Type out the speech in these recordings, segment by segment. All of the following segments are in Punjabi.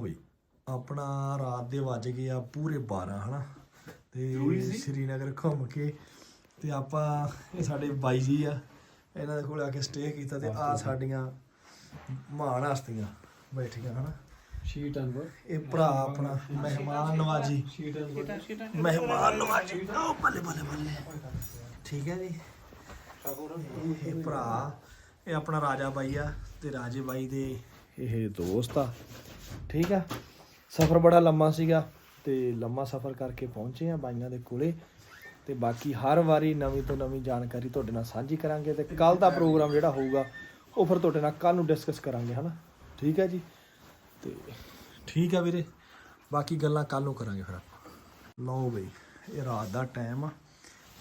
ਬਈ ਆਪਣਾ ਰਾਤ ਦੇ ਵੱਜ ਗਏ ਆ ਪੂਰੇ 12 ਹਨਾ? ਤੇ ਸ਼੍ਰੀਨਗਰ ਘੁੰਮ ਕੇ ਤੇ ਆਪਾਂ ਇਹ ਸਾਡੇ ਬਾਈ ਜੀ ਆ ਇਹਨਾਂ ਦੇ ਕੋਲ ਆ ਕੇ ਸਟੇ ਕੀਤਾ ਤੇ ਆ ਸਾਡੀਆਂ ਮਹਾਨ ਹਸਤੀਆਂ ਬੈਠੀਆਂ ਹਨਾ? ਸ਼ੀਟ ਅਨਵਰ ਇਹ ਭਰਾ ਆਪਣਾ ਮਹਿਮਾਨ ਨਵਾਜੀ। ਸ਼ੀਟ ਅਨਵਰ ਮਹਿਮਾਨ ਨਵਾਜੀ। ਓ ਬੱਲੇ ਬੱਲੇ ਬੱਲੇ। ਠੀਕ ਹੈ ਜੀ। ਇਹ ਭਰਾ ਇਹ ਆਪਣਾ ਰਾਜਾ ਬਾਈ ਆ ਤੇ ਰਾਜੇ ਬਾਈ ਦੇ ਇਹ ਦੋਸਤ ਆ। ਠੀਕ ਆ? ਸਫ਼ਰ ਬੜਾ ਲੰਮਾ ਸੀਗਾ ਤੇ ਲੰਮਾ ਸਫ਼ਰ ਕਰਕੇ ਪਹੁੰਚੇ ਆ ਬਾਈਆਂ ਦੇ ਕੋਲੇ ਤੇ ਬਾਕੀ ਹਰ ਵਾਰੀ ਨਵੀਂ ਤੋਂ ਨਵੀਂ ਜਾਣਕਾਰੀ ਤੁਹਾਡੇ ਨਾਲ ਸਾਂਝੀ ਕਰਾਂਗੇ ਤੇ ਕੱਲ ਦਾ ਪ੍ਰੋਗਰਾਮ ਜਿਹੜਾ ਹੋਊਗਾ, ਉਹ ਫਿਰ ਤੁਹਾਡੇ ਨਾਲ ਕੱਲ ਨੂੰ ਡਿਸਕਸ ਕਰਾਂਗੇ, ਹਨਾ? ਠੀਕ ਹੈ ਜੀ? ਤੇ ਠੀਕ ਆ ਵੀਰੇ, ਬਾਕੀ ਗੱਲਾਂ ਕੱਲ ਨੂੰ ਕਰਾਂਗੇ ਫਿਰ ਆਪਾਂ। ਲਓ ਬਈ, ਇਹ ਰਾਤ ਦਾ ਟਾਈਮ ਆ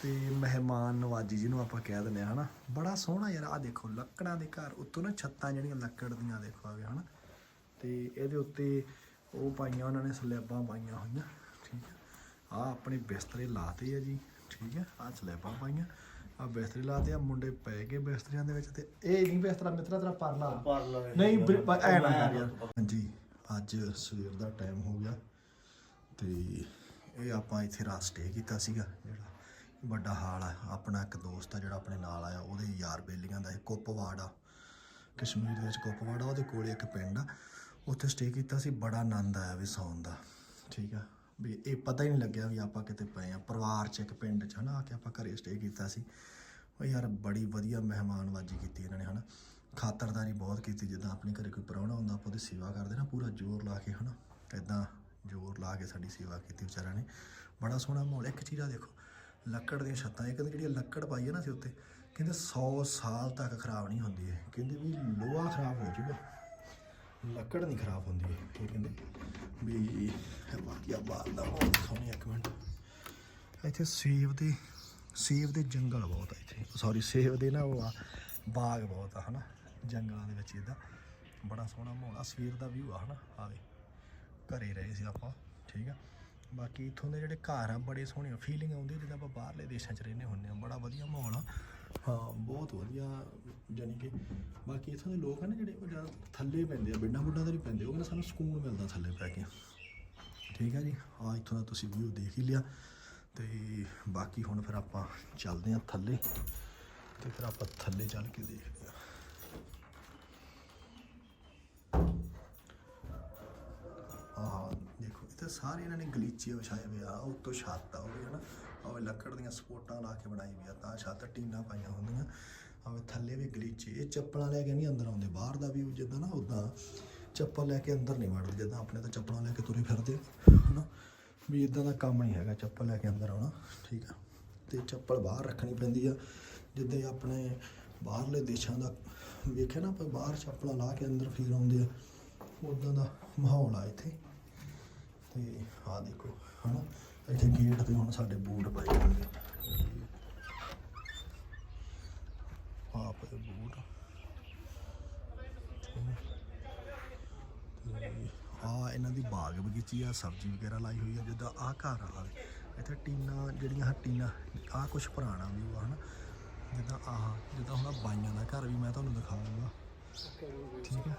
ਤੇ ਮਹਿਮਾਨ ਨਵਾਜੀ ਜਿਹਨੂੰ ਆਪਾਂ ਕਹਿ ਦਿੰਦੇ ਆ, ਹਨਾ? ਬੜਾ ਸੋਹਣਾ ਯਾਰ ਆ ਦੇਖੋ, ਲੱਕੜਾਂ ਦੇ ਘਰ, ਉੱਤੋਂ ਨਾ ਛੱਤਾਂ ਜਿਹੜੀਆਂ ਲੱਕੜ ਦੀਆਂ, ਦੇਖੋ ਆਵੇ ਹਨਾ? ਤੇ ਇਹਦੇ ਉੱਤੇ ਉਹ ਪਾਈਆਂ ਉਹਨਾਂ ਨੇ ਸਲੈਬਾਂ ਪਾਈਆਂ ਹੋਈਆਂ ਠੀਕ ਆ ਆ ਆਪਣੇ ਬਿਸਤਰੇ ਲਾਤੇ ਆ ਜੀ ਠੀਕ ਆ ਆ ਸਲੈਬਾਂ ਪਾਈਆਂ ਆ ਬਿਸਤਰੇ ਲਾਤੇ ਆ ਮੁੰਡੇ ਪੈ ਗਏ ਬਿਸਤਰਿਆਂ ਦੇ ਵਿੱਚ ਤੇ ਇਹ ਨਹੀਂ ਬਿਸਤਰਾ ਮਿੱਤਰਾ ਤੇਰਾ ਪਰਲਾ। ਨਹੀਂ ਐ ਨਾ ਕਰ ਯਾਰ। ਹਾਂਜੀ ਅੱਜ ਸਵੇਰ ਦਾ ਟਾਈਮ ਹੋ ਗਿਆ ਤੇ ਇਹ ਆਪਾਂ ਇੱਥੇ ਰਾਤ ਸਟੇ ਕੀਤਾ ਸੀਗਾ ਜਿਹੜਾ ਵੱਡਾ ਹਾਲ ਆ। ਆਪਣਾ ਇੱਕ ਦੋਸਤ ਆ ਜਿਹੜਾ ਆਪਣੇ ਨਾਲ ਆਇਆ ਉਹਦੇ ਯਾਰ ਬੇਲੀਆਂ ਦਾ ਇਹ ਕੁੱਪਵਾੜ ਆ ਕਸ਼ਮੀਰ ਦੇ ਵਿੱਚ ਕੁੱਪਵਾੜ ਆ ਉਹਦੇ ਕੋਲੇ ਇੱਕ ਪਿੰਡ ਆ। ਉੱਥੇ ਸਟੇ ਕੀਤਾ ਸੀ, ਬੜਾ ਆਨੰਦ ਆਇਆ ਵੀ ਸੌਣ ਦਾ, ਠੀਕ ਆ? ਵੀ ਇਹ ਪਤਾ ਹੀ ਨਹੀਂ ਲੱਗਿਆ ਵੀ ਆਪਾਂ ਕਿਤੇ ਪਏ ਆ। ਪਰਿਵਾਰ ਚ ਇੱਕ ਪਿੰਡ ਚ ਹਨਾ, ਆ ਕੇ ਆਪਾਂ ਘਰੇ ਸਟੇ ਕੀਤਾ ਸੀ। ਉਹ ਯਾਰ ਬੜੀ ਵਧੀਆ ਮਹਿਮਾਨਵਾਜੀ ਕੀਤੀ ਇਹਨਾਂ ਨੇ, ਹਨਾ? ਖਾਤਰਦਾਰੀ ਬਹੁਤ ਕੀਤੀ, ਜਿੱਦਾਂ ਆਪਣੇ ਘਰੇ ਕੋਈ ਪ੍ਰਾਹੁਣਾ ਹੁੰਦਾ, ਆਪਾਂ ਉਹਦੀ ਸੇਵਾ ਕਰਦੇ ਨਾ, ਪੂਰਾ ਜ਼ੋਰ ਲਾ ਕੇ, ਹਨਾ? ਇਦਾਂ ਜ਼ੋਰ ਲਾ ਕੇ ਸਾਡੀ ਸੇਵਾ ਕੀਤੀ ਵਿਚਾਰਿਆਂ ਨੇ। ਬੜਾ ਸੋਹਣਾ ਮਾਹੌਲ। ਇੱਕ ਚੀਜ਼ ਆ ਦੇਖੋ, ਲੱਕੜ ਦੀਆਂ ਛੱਤਾਂ, ਇਹ ਕਹਿੰਦੇ ਜਿਹੜੀ ਲੱਕੜ ਪਾਈ ਹੈ ਨਾ ਸੀ ਉੱਤੇ, ਕਹਿੰਦੇ 100 ਸਾਲ ਤੱਕ ਖਰਾਬ ਨਹੀਂ ਹੁੰਦੀ ਹੈ ਕਹਿੰਦੇ ਵੀ ਲੋਹਾ ਖਰਾਬ ਹੋ ਜਾਊਗਾ। ਲੱਕੜ ਨਹੀਂ ਖਰਾਬ ਹੁੰਦੀ ਹੈ ਇਹ ਕਹਿੰਦੇ ਵੀ ਬਾਕੀ ਆ ਬਾਹਰ ਦਾ ਬਹੁਤ ਸੋਹਣੀ ਇੱਕ ਮਿੰਟ। ਇੱਥੇ ਸੇਬ ਦੇ ਸੇਬ ਦੇ ਜੰਗਲ ਬਹੁਤ ਆ ਇੱਥੇ। ਸੌਰੀ ਸੇਬ ਦੇ ਨਾ ਉਹ ਆ, ਬਾਗ ਬਹੁਤ ਆ, ਹਨਾ? ਜੰਗਲਾਂ ਦੇ ਵਿੱਚ ਇਹਦਾ ਬੜਾ ਸੋਹਣਾ ਮਾਹੌਲ ਆ ਸਵੇਰ ਦਾ ਵਿਊ ਆ, ਹਨਾ? ਆਵੇ ਘਰੇ ਰਹੇ ਸੀ ਆਪਾਂ, ਠੀਕ ਆ? ਬਾਕੀ ਇਥੋਂ ਦੇ ਜਿਹੜੇ ਘਰ ਆ, ਬੜੇ ਸੋਹਣੇ ਫੀਲਿੰਗ ਆਉਂਦੀ ਜਿੱਦਾਂ ਆਪਾਂ ਬਾਹਰਲੇ ਦੇਸ਼ਾਂ 'ਚ ਰਹਿੰਦੇ ਹੁੰਦੇ ਆ, ਬੜਾ ਵਧੀਆ ਮਾਹੌਲ ਆ। ਹਾਂ, ਬਹੁਤ ਵਧੀਆ ਜਾਨੀ ਕਿ ਬਾਕੀ ਇਥੋਂ ਦੇ ਲੋਕ ਆ ਨਾ ਜਿਹੜੇ ਉਹ ਜ਼ਿਆਦਾ ਥੱਲੇ ਪੈਂਦੇ ਆ, ਬਿੰਡਾਂ ਬੁੱਢਾਂ ਦੇ ਨਹੀਂ ਪੈਂਦੇ, ਉਹ ਕਹਿੰਦੇ ਸਾਨੂੰ ਸਕੂਨ ਮਿਲਦਾ ਥੱਲੇ ਪੈ ਕੇ। ਠੀਕ ਹੈ ਜੀ? ਆ ਇੱਥੋਂ ਦਾ ਤੁਸੀਂ ਵਿਊ ਦੇਖ ਹੀ ਲਿਆ। ਤੇ ਬਾਕੀ ਹੁਣ ਫਿਰ ਆਪਾਂ ਚੱਲਦੇ ਆ ਥੱਲੇ। ਤੇ ਫਿਰ ਆਪਾਂ ਥੱਲੇ ਚੱਲ ਕੇ ਦੇਖਦੇ ਆ। ਆਹ ਦੇਖੋ ਇੱਥੇ ਸਾਰੇ ਇਹਨਾਂ ਨੇ ਗਲੀਚੇ ਵਿਛਾਏ ਹੋਏ ਆ, ਉੱਤੋਂ ਛੱਤ ਆ ਉਹ ਵੀ, ਹਨਾ? ਆਵੇ ਲੱਕੜ ਦੀਆਂ ਸਪੋਰਟਾਂ ਲਾ ਕੇ ਬਣਾਈ ਵੀ ਆ ਤਾਂ ਛੱਤ ਟੀਨਾਂ ਪਾਈਆਂ ਹੁੰਦੀਆਂ। ਆਵੇ ਥੱਲੇ ਵੀ ਗਲੀਚੇ ਇਹ ਚੱਪਲਾਂ ਲੈ ਕੇ ਨਹੀਂ ਅੰਦਰ ਆਉਂਦੇ ਬਾਹਰ ਦਾ ਵੀ ਜਿੱਦਾਂ ਨਾ ਉਦਾਂ ਚੱਪਲ ਲੈ ਕੇ ਅੰਦਰ ਨਹੀਂ ਵੜਦੇ ਜਿੱਦਾਂ ਆਪਣੇ ਤਾਂ ਚੱਪਲਾਂ ਲੈ ਕੇ ਤੁਰੇ ਫਿਰਦੇ ਆ, ਹਨਾ? ਵੀ ਇਦਾਂ ਦਾ ਕੰਮ ਨਹੀਂ ਹੈਗਾ ਚੱਪਲ ਲੈ ਕੇ ਅੰਦਰ ਆਉਣਾ ਠੀਕ ਆ। ਤੇ ਚੱਪਲ ਬਾਹਰ ਰੱਖਣੀ ਪੈਂਦੀ ਆ ਜਿੱਦਾਂ ਆਪਣੇ ਬਾਹਰਲੇ ਦੇਸ਼ਾਂ ਦਾ ਵੇਖਿਆ ਨਾ ਆਪਾਂ ਬਾਹਰ ਚੱਪਲਾਂ ਲਾ ਕੇ ਅੰਦਰ ਫੇਰ ਆਉਂਦੇ ਆ ਉਦਾਂ ਦਾ ਮਾਹੌਲ ਆ ਇੱਥੇ। ਤੇ ਆਹ ਦੇਖੋ, ਹਨਾ? ਇੱਥੇ ਗੇਟ ਤੇ ਹੁਣ ਸਾਡੇ ਬੂਟ ਪਏ ਹੋਏ ਆ ਪਏ ਬੂਟ। ਆ ਇਹਨਾਂ ਦੀ ਬਾਗ ਬਗੀਚੀ ਆ, ਸਬਜ਼ੀ ਵਗੈਰਾ ਲਾਈ ਹੋਈ ਆ, ਜਿੱਦਾਂ ਆ ਘਰ ਆ। ਇੱਥੇ ਟੀਨਾ ਜਿਹੜੀਆਂ ਟੀਨਾ ਆ ਕੁਝ ਪੁਰਾਣਾ ਵੀ ਆ ਹਨਾ? ਜਿੱਦਾਂ ਆਹ, ਜਿੱਦਾਂ ਹੁਣ ਬਾਈਆਂ ਦਾ ਘਰ ਵੀ ਮੈਂ ਤੁਹਾਨੂੰ ਦਿਖਾਉਂਗਾ ਠੀਕ ਹੈ?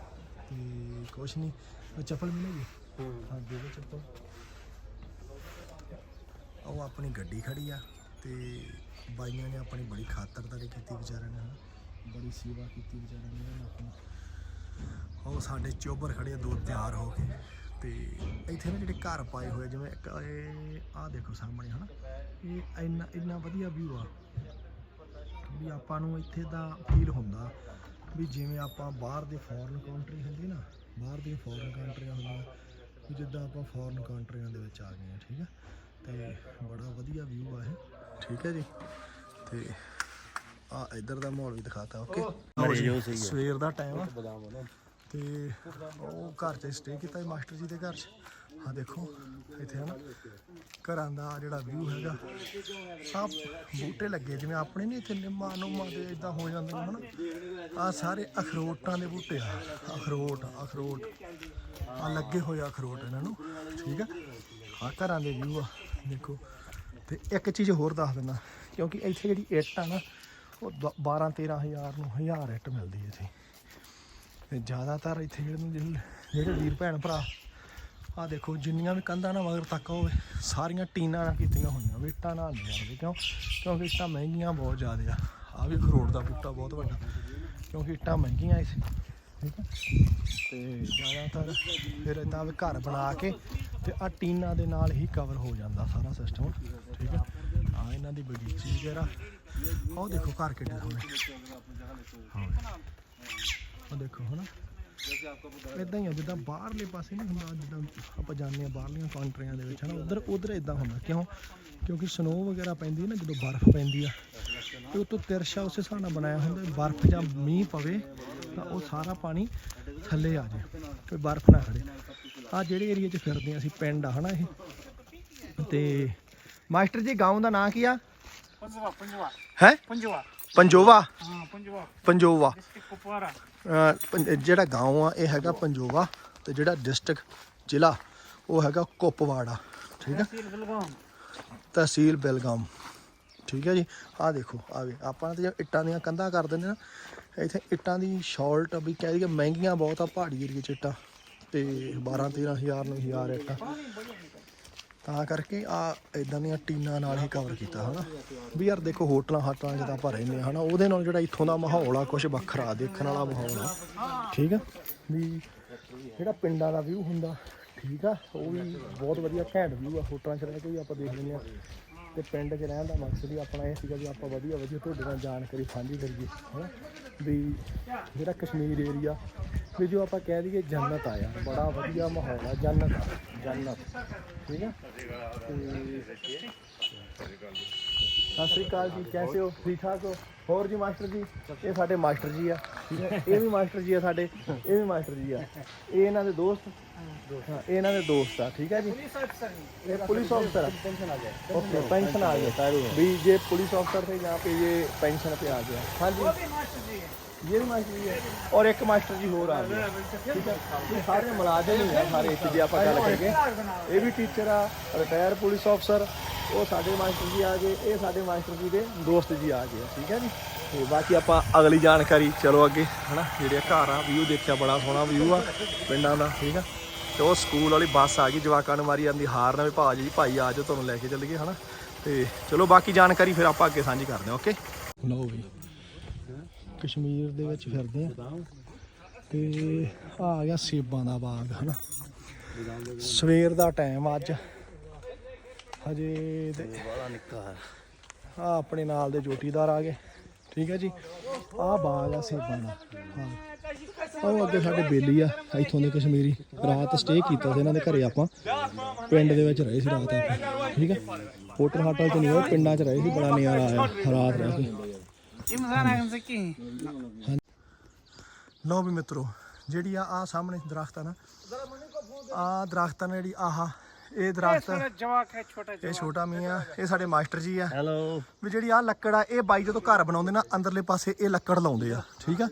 ਤੇ ਕੁਛ ਨਹੀਂ। ਚੱਪਲ ਮਿਲੇਗੀ ਹਾਂ ਦੇ ਚੱਪਲ ਉਹ ਆਪਣੀ ਗੱਡੀ ਖੜੀ ਆ ਤੇ ਬਾਈਆਂ ਨੇ ਆਪਣੀ ਬੜੀ ਖਾਤਰਦਾਰੀ ਕੀਤੀ ਵਿਚਾਰਿਆਂ ਨੇ, ਹਨਾ? ਬੜੀ ਸੇਵਾ ਕੀਤੀ ਵਿਚਾਰਿਆਂ ਨੇ ਆਪਣੀ। ਉਹ ਸਾਡੇ ਚੋਬਰ ਖੜੇ ਆ, ਦੋ ਤਿਆਰ ਹੋ ਕੇ। ਤੇ ਇੱਥੇ ਨਾ ਜਿਹੜੇ ਘਰ ਪਾਏ ਹੋਏ ਜਿਵੇਂ ਇੱਕ ਇਹ, ਆਹ ਦੇਖੋ ਸਾਹਮਣੇ, ਹਨਾ? ਇਹ ਇੰਨਾ ਇੰਨਾ ਵਧੀਆ ਵਿਊ ਆ। ਵੀ ਆਪਾਂ ਨੂੰ ਇੱਥੇ ਦਾ ਫੀਲ ਹੁੰਦਾ ਵੀ ਜਿਵੇਂ ਆਪਾਂ ਬਾਹਰ ਦੇ ਫੋਰਨ ਕੰਟਰੀ ਹੁੰਦੀ ਨਾ, ਬਾਹਰ ਦੀਆਂ ਫੋਰਨ ਕੰਟਰੀਆਂ ਹੁੰਦੀਆਂ ਵੀ ਜਿੱਦਾਂ ਆਪਾਂ ਫੋਰਨ ਕੰਟਰੀਆਂ ਦੇ ਵਿੱਚ ਆ ਗਏ ਆ ਠੀਕ ਆ ਤੇ ਬੜਾ ਵਧੀਆ ਵਿਊ ਆ ਇਹ। ਠੀਕ ਹੈ ਜੀ? ਤੇ ਆ ਇੱਧਰ ਦਾ ਮਾਹੌਲ ਵੀ ਦਿਖਾਤਾ ਓਕੇ ਸਵੇਰ ਦਾ ਟਾਈਮ ਆ। ਤੇ ਉਹ ਘਰ 'ਚ ਸਟੇ ਕੀਤਾ ਮਾਸਟਰ ਜੀ ਦੇ ਘਰ 'ਚ? ਆ ਦੇਖੋ, ਇੱਥੇ ਹਨਾ। ਘਰਾਂ ਦਾ ਜਿਹੜਾ ਵਿਊ ਹੈਗਾ, ਸਭ ਬੂਟੇ ਲੱਗੇ, ਜਿਵੇਂ ਆਪਣੇ ਨਹੀਂ ਇੱਥੇ ਨਿੰਮਾ, ਨੁਮਾ ਦੇ ਇਦਾਂ ਹੋ ਜਾਂਦੇ ਨੇ, ਹਨਾ। ਆ ਸਾਰੇ ਅਖਰੋਟਾਂ ਦੇ ਬੂਟੇ ਆ, ਅਖਰੋਟ ਅਖਰੋਟ। ਆ ਲੱਗੇ ਹੋਏ ਆ ਅਖਰੋਟ ਇਹਨਾਂ ਨੂੰ, ਠੀਕ ਆ? ਆ ਘਰਾਂ ਦੇ ਵਿਊ ਆ, ਦੇਖੋ। ਤੇ ਇੱਕ ਚੀਜ਼ ਹੋਰ ਦੱਸ ਦਿੰਦਾ, ਕਿਉਂਕਿ ਇੱਥੇ ਜਿਹੜੀ ਇੱਟ ਆ ਨਾ, ਉਹ 12 13000 ਨੂੰ 1000 ਇੱਟ ਮਿਲਦੀ ਹੈ ਇੱਥੇ। ਤੇ ਜ਼ਿਆਦਾਤਰ ਇੱਥੇ ਜਿਹੜੇ ਜਿਹੜੇ ਵੀਰ ਭੈਣ ਭਰਾ ਆ ਦੇਖੋ, ਜਿੰਨੀਆਂ ਵੀ ਕੰਧਾਂ ਨਾ ਮਗਰ ਤੱਕ ਹੋਵੇ, ਸਾਰੀਆਂ ਟੀਨਾਂ ਨਾਲ ਕੀਤੀਆਂ ਹੋਈਆਂ ਵੀ ਇੱਟਾਂ ਨਾਲ ਨਹੀਂ ਜਾਂਦੇ ਕਿਉਂ? ਕਿਉਂਕਿ ਇੱਟਾਂ ਮਹਿੰਗੀਆਂ ਬਹੁਤ ਜ਼ਿਆਦਾ ਆ। ਆ ਵੀ ਖਰੋੜ ਦਾ ਬੂਟਾ ਬਹੁਤ ਵੱਡਾ, ਕਿਉਂਕਿ ਇੱਟਾਂ ਮਹਿੰਗੀਆਂ ਇਸ ਠੀਕ ਹੈ ਤੇ ਜ਼ਿਆਦਾਤਰ ਫਿਰ ਇਦਾਂ ਵੀ ਘਰ ਬਣਾ ਕੇ ਤੇ ਆ ਟੀਨਾਂ ਦੇ ਨਾਲ ਹੀ ਕਵਰ ਹੋ ਜਾਂਦਾ ਸਾਰਾ ਸਿਸਟਮ ਠੀਕ ਹੈ ਆ ਇਹਨਾਂ ਦੀ ਬਗੀਚੀ ਵਗੈਰਾ ਉਹ ਦੇਖੋ ਘਰ ਕਿੱਡੇ ਸੋਹਣੇ। ਹਾਂ। ਉਹ ਦੇਖੋ, ਹਨਾ? ਇਦਾਂ ਹੀ ਆ ਜਿੱਦਾਂ ਬਾਹਰਲੇ ਪਾਸੇ ਨਹੀਂ ਹੁੰਦਾ ਜਿੱਦਾਂ ਆਪਾਂ ਜਾਂਦੇ ਆ ਬਾਹਰਲੀਆਂ ਕੰਟਰੀਆਂ ਦੇ ਵਿੱਚ ਹਨਾ ਉਧਰ ਉਧਰ ਇਦਾਂ ਹੁੰਦਾ ਕਿਉਂ? ਕਿਉਂਕਿ ਸਨੋ ਵਗੈਰਾ ਪੈਂਦੀ ਨਾ ਜਦੋਂ ਬਰਫ਼ ਪੈਂਦੀ ਆ ਤੇ ਉਤੋਂ ਤਿਰਸ਼ਾ ਉਸੇ ਹਿਸਾਬ ਨਾਲ ਬਣਾਇਆ ਹੁੰਦਾ ਬਰਫ਼ ਜਾਂ ਮੀਂਹ ਪਵੇ ਤਾਂ ਉਹ ਸਾਰਾ ਪਾਣੀ ਥੱਲੇ ਆ ਜਾਏ ਕੋਈ ਬਰਫ਼ ਨਾ ਖੜੇ। ਆ ਜਿਹੜੇ ਏਰੀਆ 'ਚ ਫਿਰਦੇ ਆ ਅਸੀਂ ਪਿੰਡ ਆ ਹਨਾ ਇਹ। ਤੇ ਮਾਸਟਰ ਜੀ ਗਾਉਂ ਦਾ ਨਾਂ ਕੀ ਆ? ਪੰਜਵਾ ਪੰਜਵਾ। ਹੈ? ਪੰਜਵਾ। ਪੰਜੋਵਾ? ਹਾਂ ਪੰਜੋਵਾ। ਪੰਜੋਵਾ। ਜਿਹੜਾ گاਉਂ ਆ ਇਹ ਹੈਗਾ ਪੰਜੋਵਾ ਤੇ ਜਿਹੜਾ ਡਿਸਟ੍ਰਿਕਟ ਜ਼ਿਲ੍ਹਾ ਉਹ ਹੈਗਾ ਕੁਪਵਾੜਾ ਠੀਕ ਹੈ ਤਹਿਸੀਲ ਬਲਗਾਮ। ਠੀਕ ਹੈ ਜੀ? ਆਹ ਦੇਖੋ ਆ ਗਏ ਆਪਾਂ ਤਾਂ ਇੱਟਾਂ ਦੀਆਂ ਕੰਧਾਂ ਕਰ ਦਿੰਦੇ ਨਾ ਇੱਥੇ ਇੱਟਾਂ ਦੀ ਸ਼ਾਰਟ ਵੀ ਕਹਿ ਦਈਏ ਮਹਿੰਗੀਆਂ ਬਹੁਤ ਆ ਪਹਾੜੀ ਏਰੀਆ ਚ ਇੱਟਾਂ ਤੇ 12 13000 ਨੂੰ 1000 ਇੱਟਾਂ। ਤਾਂ ਕਰਕੇ ਆ ਇਦਾਂ ਦੀਆਂ ਟੀਨਾਂ ਨਾਲ ਹੀ ਕਵਰ ਕੀਤਾ, ਹਨਾ? ਵੀ ਯਾਰ ਦੇਖੋ, ਹੋਟਲਾਂ ਹਾਟਲਾਂ ਜਿੱਦਾਂ ਆਪਾਂ ਰਹਿੰਦੇ ਆ ਹਨਾ? ਉਹਦੇ ਨਾਲ ਜਿਹੜਾ ਇੱਥੋਂ ਦਾ ਮਾਹੌਲ ਆ ਕੁਝ ਵੱਖਰਾ ਦੇਖਣ ਵਾਲਾ ਮਾਹੌਲ ਆ, ਠੀਕ ਆ? ਵੀ ਜਿਹੜਾ ਪਿੰਡਾਂ ਦਾ ਵਿਊ ਹੁੰਦਾ, ਠੀਕ ਆ? ਉਹ ਵੀ ਬਹੁਤ ਵਧੀਆ ਘੈਂਟ ਵਿਊ ਆ, ਹੋਟਲਾਂ 'ਚ ਰਹਿ ਕੇ ਵੀ ਆਪਾਂ ਦੇਖ ਲੈਂਦੇ ਆ ਤੇ ਪਿੰਡ 'ਚ ਰਹਿਣ ਦਾ ਮਕਸਦ ਹੀ ਆਪਣਾ ਇਹ ਸੀਗਾ ਵੀ ਆਪਾਂ ਵਧੀਆ ਵਧੀਆ ਤੁਹਾਡੇ ਨਾਲ ਜਾਣਕਾਰੀ ਸਾਂਝੀ ਕਰੀਏ ਹਨਾ? ਵੀ ਜਿਹੜਾ ਕਸ਼ਮੀਰ ਏਰੀਆ ਵੀ ਜੋ ਆਪਾਂ ਕਹਿ ਦਈਏ ਜੰਨਤ ਆ ਯਾਰ ਬੜਾ ਵਧੀਆ ਮਾਹੌਲ ਆ ਜੰਨਤ ਆ, ਜੰਨਤ ਠੀਕ ਆ? ਤੇ ਸਤਿ ਸ੍ਰੀ ਅਕਾਲ ਜੀ ਕੈਸੇ ਹੋ? ਠੀਕ ਠਾਕ ਹੋ? ਹੋਰ ਜੀ ਮਾਸਟਰ ਜੀ? ਇਹ ਸਾਡੇ ਮਾਸਟਰ ਜੀ ਆ ਠੀਕ ਹੈ ਇਹ ਵੀ ਮਾਸਟਰ ਜੀ ਆ ਸਾਡੇ ਇਹ ਵੀ ਮਾਸਟਰ ਜੀ ਆ। ਇਹ ਇਹਨਾਂ ਦੇ ਦੋਸਤ ਹਾਂ ਇਹ ਇਹਨਾਂ ਦੇ ਦੋਸਤ ਆ ਠੀਕ ਹੈ ਜੀ ये पुलिस ऑफिसर पेंशन आ गया ओके पेंशन आ गया भी ये पुलिस ऑफिसर थे यहाँ पे ये पेंशन पे आ गया हाँ जी ये भी मास्टर जी है और एक मास्टर जी हो रहा है ठीक है ये सारे मुलाजिम ही है सारे एक जी ਆਪਾਂ ਗੱਲ ਕਰੀਏ ਇਹ ਵੀ ਟੀਚਰ ਆ ਰਿਟਾਇਰ ਪੁਲਿਸ ਆਫਸਰ ਉਹ ਸਾਡੇ ਮਾਸਟਰ ਜੀ ਆ ਗਏ ਇਹ ਸਾਡੇ ਮਾਸਟਰ ਜੀ ਦੇ ਦੋਸਤ ਜੀ ਆ ਗਏ ਠੀਕ ਹੈ ਜੀ ਤੇ ਬਾਕੀ ਆਪਾਂ ਅਗਲੀ ਜਾਣਕਾਰੀ ਚਲੋ ਅੱਗੇ ਹਨਾ ਜਿਹੜੇ ਘਰ ਆ ਵਿਊ ਦੇਖਿਆ ਬੜਾ ਸੋਹਣਾ ਵਿਊ ਆ ਪਿੰਡਾਂ ਦਾ ਠੀਕ ਆ ਤੇ ਉਹ ਸਕੂਲ ਵਾਲੀ ਬੱਸ ਆ ਗਈ, ਜਵਾਕਾਂ ਨੂੰ ਮਾਰੀ ਜਾਂਦੀ ਹਾਰਨ ਵੀ ਭਾਜੀ ਜੀ, ਭਾਈ ਆ ਜਾਓ, ਤੁਹਾਨੂੰ ਲੈ ਕੇ ਚੱਲੀਏ, ਹਨਾ? ਤੇ ਚਲੋ, ਬਾਕੀ ਜਾਣਕਾਰੀ ਫਿਰ ਆਪਾਂ ਅੱਗੇ ਸਾਂਝੀ ਕਰਦੇ ਹਾਂ ਓਕੇ ਲਓ ਵੀ ਕਸ਼ਮੀਰ ਦੇ ਵਿੱਚ ਫਿਰਦੇ ਆ। ਤੇ ਆ ਆ ਗਿਆ ਸੇਬਾਂ ਦਾ ਬਾਗ, ਹਨਾ? ਸਵੇਰ ਦਾ ਟਾਈਮ ਅੱਜ। ਹਜੇ ਤੇ ਬੜਾ ਨਿੱਕਾ ਆ ਆਪਣੇ ਨਾਲ ਦੇ ਜੋਟੀਦਾਰ ਆ ਗਏ। ਠੀਕ ਹੈ ਜੀ? ਆ ਬਾਗ ਆ ਸੇਬਾਂ ਦਾ। ਹਾਂ। ਉਹ ਅੱਗੇ ਸਾਡੇ ਬੇਲੀ ਆ ਇੱਥੋਂ ਦੇ ਕਸ਼ਮੀਰੀ। ਰਾਤ ਸਟੇ ਕੀਤਾ ਸੀ ਇਹਨਾਂ ਦੇ ਘਰੇ ਆਪਾਂ। ਪਿੰਡ ਦੇ ਵਿੱਚ ਰਹੇ ਸੀ ਰਾਤ। ਆਪਾਂ ਠੀਕ ਆ? ਹੋਟਲ ਹਾਟਲ ਤੇ ਨਹੀਂ ਉਹ ਪਿੰਡਾਂ 'ਚ ਰਹੇ ਸੀ ਬੜਾ ਨਿਆਰਾ ਆਇਆ ਰਾਤ ਰਹਿ ਕੇ ਲਓ ਵੀ ਮਿੱਤਰੋ ਜਿਹੜੀ ਆ ਆ ਸਾਹਮਣੇ ਦਰਖਤ ਆ ਨਾ ਆ ਦਰਖਤ ਆ ਜਿਹੜੀ ਆਹਾ ਇਹ ਦਰਖਤ ਛੋਟਾ ਇਹ ਛੋਟਾ ਮੀਆਂ ਇਹ ਸਾਡੇ ਮਾਸਟਰ ਜੀ ਆ। ਹੈਲੋ ਵੀ ਜਿਹੜੀ ਆ ਲੱਕੜ ਆ ਇਹ ਬਾਈ ਜਦੋਂ ਘਰ ਬਣਾਉਂਦੇ ਨਾ ਅੰਦਰਲੇ ਪਾਸੇ ਇਹ ਲੱਕੜ ਲਾਉਂਦੇ ਆ ਠੀਕ ਆ?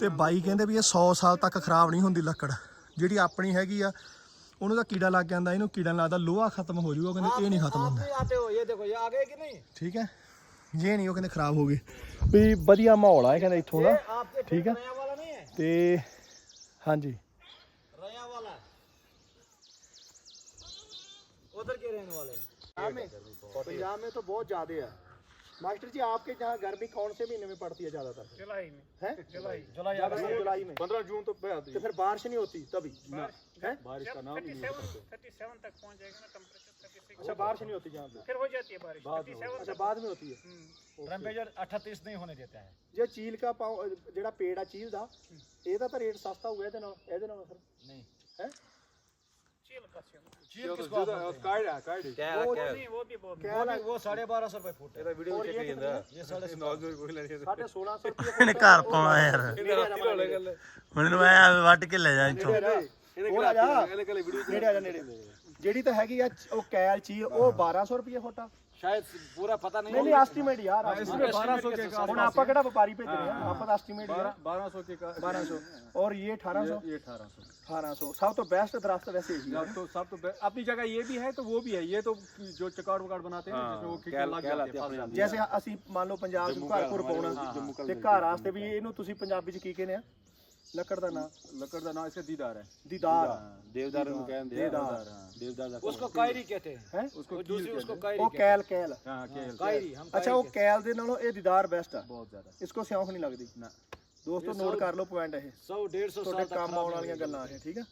ਤੇ ਬਾਈ ਕਹਿੰਦੇ ਵੀ ਇਹ 100 ਸਾਲ ਤੱਕ ਖਰਾਬ ਨਹੀਂ ਹੁੰਦੀ ਲੱਕੜ। ਜਿਹੜੀ ਆਪਣੀ ਹੈਗੀ ਆ ਉਹਨੂੰ ਤਾਂ ਕੀੜਾ ਲੱਗ ਜਾਂਦਾ ਇਹਨੂੰ ਕੀੜਾ ਲੱਗਦਾ ਲੋਹਾ ਖਤਮ ਹੋ ਜਾਊਗਾ ਕਹਿੰਦੇ ਇਹ ਨਹੀਂ ਖਤਮ ਹੁੰਦਾ। ਗਏ ਠੀਕ ਹੈ? ਜੇ ਨਹੀਂ ਉਹ ਕਹਿੰਦੇ ਖਰਾਬ ਹੋ ਗਏ। ਵੀ ਵਧੀਆ ਮਾਹੌਲ ਆ ਕਹਿੰਦੇ ਇੱਥੋਂ ਦਾ। ਠੀਕ ਹੈ? ਤੇ ਹਾਂਜੀ। ਰਿਆ ਪੰਜਾਬ ਮੇ ਤਾਂ ਬਹੁਤ ਜ਼ਿਆਦਾ ਹੈ मास्टर जी आपके यहाँ गर्मी कौन से महीने में पड़ती है ज्यादातर जुलाई में है जुलाई जुलाई ज्यादातर जुलाई में पंद्रह जून तो तो फिर बारिश नहीं होती तभी है बारिश का नाम थर्टी सेवन थर्टी सेवन तक पहुंच जाएगा ना टेम्परेचर थर्टी सिक्स अच्छा बारिश नहीं होती यहाँ पे फिर हो जाती है बारिश थर्टी सेवन अच्छा बाद में होती है टेम्परेचर अट्ठातीस नहीं होने देता है ਜੇ ਚੀਲ ਕਾ ਪਾਉ ਜਿਹੜਾ ਪੇੜ ਆ ਚੀਲ ਦਾ ਇਹਦਾ ਤਾਂ ਰੇਟ ਸਸਤਾ ਹੋਊਗਾ ਇਹਦੇ ਨਾਲ ਇਹਦੇ ਨਾਲ ਫਿਰ नहीं ਹੈ चील का सेवन चील किसको आप बोलते हैं? वो नहीं वो भी बहुत वो भी- वो साढ़े बारह सौ रुपए फुट है वीडियो चेक करिए ये साढ़े ਸਾਡੇ 1600 ਰੁਪਏ ਇਹਨੇ ਘਰ ਪਾਉਣਾ ਯਾਰ ਮੈਨੂੰ ਐ ਵੱਟ ਕੇ ਲੈ ਜਾ ਇੱਥੋਂ ਹੋਰ ਆ ਜਾ ਨੇੜੇ ਆ ਜਾ ਨੇੜੇ ਜਿਹੜੀ ਤਾਂ ਹੈਗੀ ਆ ਉਹ ਕੈਲ ਚੀਲ ਉਹ 1200 ਰੁਪਏ ਫੋਟਾ शायद ਸ਼ਾਇਦ ਪੂਰਾ ਪਤਾ ਨਹੀਂ ਨਹੀਂ ਐਸਟੀਮੇਟ ਯਾਰ इसमें 1200 के का ਹੁਣ ਆਪਾਂ ਕਿਹੜਾ ਵਪਾਰੀ ਭੇਜ ਰਹੇ ਆ ਆਪਾਂ ਤਾਂ ਐਸਟੀਮੇਟ ਯਾਰ 1200 के का 1200 ਔਰ ਇਹ 1800 ये 1800 1800 ਸਭ ਤੋਂ ਬੈਸਟ ਦਰਖਤ ਵੈਸੇ ਇਹੀ है। अब तो सब तो बे- अपनी जगह ये भी है तो वो भी है। ये तो जो चकाट वकाट बनाते हैं जिसमें वो खिड़की लग जाती है फंस जाती जैसे ਅਸੀਂ ਮੰਨ ਲਓ ਪੰਜਾਬ ਚ ਘਰ ਘਰ ਪਾਉਣਾ ਤੇ ਘਰ ਵਾਸਤੇ ਵੀ ਇਹਨੂੰ ਤੁਸੀਂ ਪੰਜਾਬੀ ਚ ਕੀ ਕਹਿੰਦੇ ਆ ਲੱਕੜ ਦਾ ਨਾਂ लकड़ का नाम इसका दीदार है ਦੀਦਾਰ देवदार में कहते हैं देवदार देवदार उसको कायरी कहते हैं ਹੈ उसको और दूसरी कील उसको कहते ਉਹ कायरी ਕੈਲ ਕੈਲ हैं। हाँ केल कायरी हम ਅੱਛਾ ਉਹ ਕੈਲ ਦੇ ਨਾਲੋਂ ਇਹ ਦੀਦਾਰ ਬੈਸਟ ਆ बहुत ज्यादा ਇਸਕੋ ਸਿਉਂਖ ਨਹੀਂ ਲੱਗਦੀ ਨਾ। ਦੋਸਤੋ ਨੋਟ ਕਰ ਲਓ ਪੁਆਇੰਟ ਇਹ सौ डेढ़ सौ साल ਤੁਹਾਡੇ तक ਕੰਮ खराब ਆਉਣ नहीं ਵਾਲੀਆਂ होगी। ਗੱਲਾਂ ਇਹ ਠੀਕ ਆ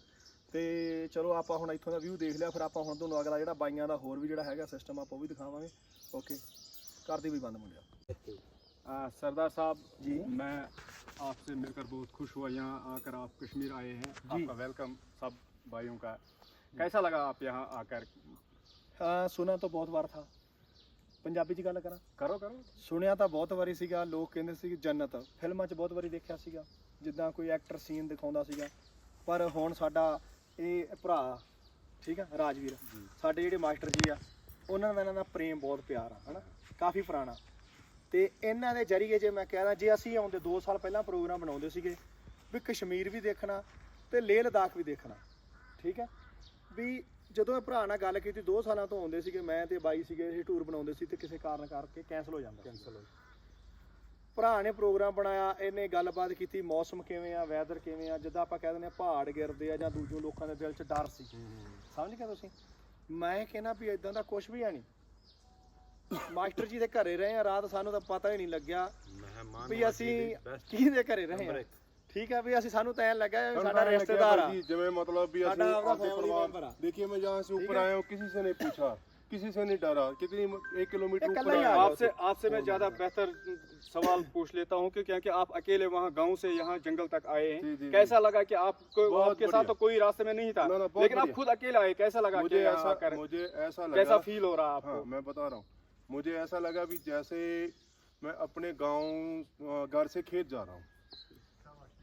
ਤੇ ਚਲੋ ਆਪਾਂ ਹੁਣ ਇੱਥੋਂ ਦਾ ਵਿਊ ਦੇਖ ਲਿਆ ਫਿਰ ਆਪਾਂ ਹੁਣ ਤੁਹਾਨੂੰ ਅਗਲਾ ਜਿਹੜਾ ਬਾਈਆਂ ਦਾ ਹੋਰ ਵੀ ਜਿਹੜਾ ਹੈਗਾ ਸਿਸਟਮ ਆਪਾਂ ਉਹ ਵੀ ਦਿਖਾਵਾਂਗੇ ਓਕੇ ਕਰਦੀ ਵੀ ਬੰਦ ਮੁੰਡਿਆ आ, सरदार साहब जी। मैं आपसे मिलकर बहुत खुश हुआ यहाँ आकर आप कश्मीर आए हैं आपका वेलकम सब भाइयों का कैसा लगा आप यहाँ आकर ਹਾਂ ਸੁਣਾ ਤਾਂ ਬਹੁਤ ਵਾਰ ਥਾ ਪੰਜਾਬੀ ਚ ਗੱਲ ਕਰਾਂ करो करो ਸੁਣਿਆ ਤਾਂ ਬਹੁਤ ਵਾਰੀ ਸੀਗਾ ਲੋਕ ਕਹਿੰਦੇ ਸੀ ਜੰਨਤ ਫਿਲਮਾਂ 'ਚ ਬਹੁਤ ਵਾਰੀ ਦੇਖਿਆ ਸੀਗਾ ਜਿੱਦਾਂ ਕੋਈ ਐਕਟਰ ਸੀਨ ਦਿਖਾਉਂਦਾ ਸੀਗਾ ਪਰ ਹੁਣ ਸਾਡਾ ਇਹ ਭਰਾ ਠੀਕ ਆ ਰਾਜਵੀਰ ਸਾਡੇ ਜਿਹੜੇ ਮਾਸਟਰ ਜੀ ਆ ਉਹਨਾਂ ਨਾਲ ਇਹਨਾਂ ਦਾ ਪ੍ਰੇਮ ਬਹੁਤ ਪਿਆਰ ਆ ਹਨਾ ਕਾਫੀ ਪੁਰਾਣਾ ਤੇ ਇਹਨਾਂ ਦੇ ਜਰੀਏ ਜੇ ਮੈਂ ਕਹਿਦਾ ਜੇ ਅਸੀਂ ਆਉਂਦੇ 2 ਸਾਲ ਪਹਿਲਾਂ ਪ੍ਰੋਗਰਾਮ ਬਣਾਉਂਦੇ ਸੀਗੇ ਵੀ ਕਸ਼ਮੀਰ ਵੀ ਦੇਖਣਾ ਤੇ ਲੇਹ ਲਦਾਖ ਵੀ ਦੇਖਣਾ ਠੀਕ ਹੈ? ਵੀ ਜਦੋਂ ਇਹ ਭਰਾ ਨਾਲ ਗੱਲ ਕੀਤੀ 2 ਸਾਲਾਂ ਤੋਂ ਆਉਂਦੇ ਸੀਗੇ ਮੈਂ ਤੇ ਬਾਈ ਸੀਗੇ ਇਹ ਟੂਰ ਬਣਾਉਂਦੇ ਸੀ ਤੇ ਕਿਸੇ ਕਾਰਨ ਕਰਕੇ ਕੈਨਸਲ ਹੋ ਜਾਂਦਾ ਕੈਨਸਲ ਹੋ ਭਰਾ ਨੇ ਪ੍ਰੋਗਰਾਮ ਬਣਾਇਆ ਇਹਨੇ ਗੱਲਬਾਤ ਕੀਤੀ ਮੌਸਮ ਕਿਵੇਂ ਆ ਵੈਦਰ ਕਿਵੇਂ ਆ ਜਿੱਦਾਂ ਆਪਾਂ ਕਹਿ ਦਿੰਦੇ ਆ ਪਹਾੜ ਗਿਰਦੇ ਆ ਜਾਂ ਦੂਜੇ ਲੋਕਾਂ ਦੇ ਦਿਲ 'ਚ ਡਰ ਸੀ। ਸਮਝ ਗਏ ਤੁਸੀਂ? ਮੈਂ ਕਹਿੰਦਾ ਵੀ ਇਦਾਂ ਦਾ ਕੁਝ ਵੀ ਹੈ ਨਹੀਂ। ਮਾਸਟਰ ਜੀ ਦੇ ਘਰੇ ਰਹੇ ਆ ਰਾਤ ਸਾਨੂੰ ਤਾਂ ਪਤਾ ਹੀ ਨਹੀਂ ਲੱਗਿਆ ਵੀ ਅਸੀਂ ਕਿਹਦੇ ਘਰੇ ਰਹੇ ਆ ਠੀਕ ਆ ਵੀ ਅਸੀਂ ਸਾਨੂੰ ਤਾਂ ਐਂ ਲੱਗਾ ਵੀ ਸਾਡਾ ਰਿਸ਼ਤੇਦਾਰ ਆ ਜਿਵੇਂ ਮਤਲਬ ਵੀ ਸਾਡਾ ਅਸੀਂ ਆਪਦਾ ਆਪਦੇ family परिवार member आ। देखिए मैं जहाँ से ऊपर आया हूँ किसी से नहीं पूछा किसी से नहीं डरा कितनी एक किलोमीटर एक ऊपर कल्ला ही आया आ आपसे आपसे मैं ज़्यादा बेहतर सवाल पूछ लेता हूँ कि क्योंकि आप अकेले वहाँ गांव से यहाँ जंगल तक आए जी, हैं जी, कैसा लगा कि आपको बहुत आपके साथ बढ़िया। तो कोई रास्ते में नहीं था ना, ना, बहुत लेकिन आप बढ़िया। खुद अकेले आए कैसा लगा कि मुझे यहाँ ऐसा आकर मुझे ऐसा कैसा लगा फील हो रहा आपको हाँ मैं बता रहा हूँ मुझे ऐसा लगा भी जैसे मैं अपने गाँव घर से खेत जा रहा हूँ।